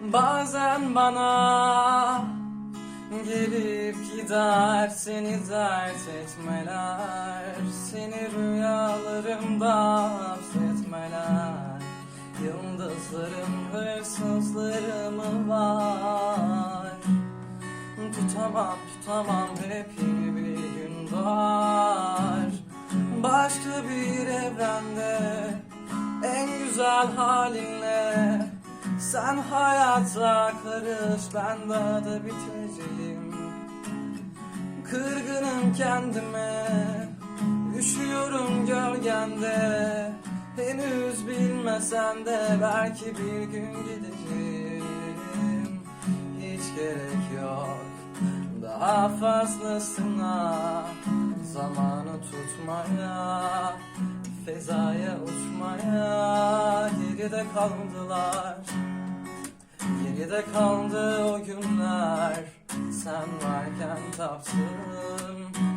Bazen bana gelip gider seni dert etmeler. Seni rüyalarımda hapsetmeler. Yıldızlarım hırsızlarım var. Tutamam tutamam hep yeni bir gün doğar. Başka bir evrende en güzel halinle Sen hayata karış ben daha da biteceğim. Kırgınım kendime Üşüyorum gölgende. Henüz bilmesen de belki bir gün gideceğim. Hiç gerek yok daha fazlasına Zamanı tutmaya Fezaya uçmaya Geride kaldılar Geride kaldı o günler. Sen varken taptım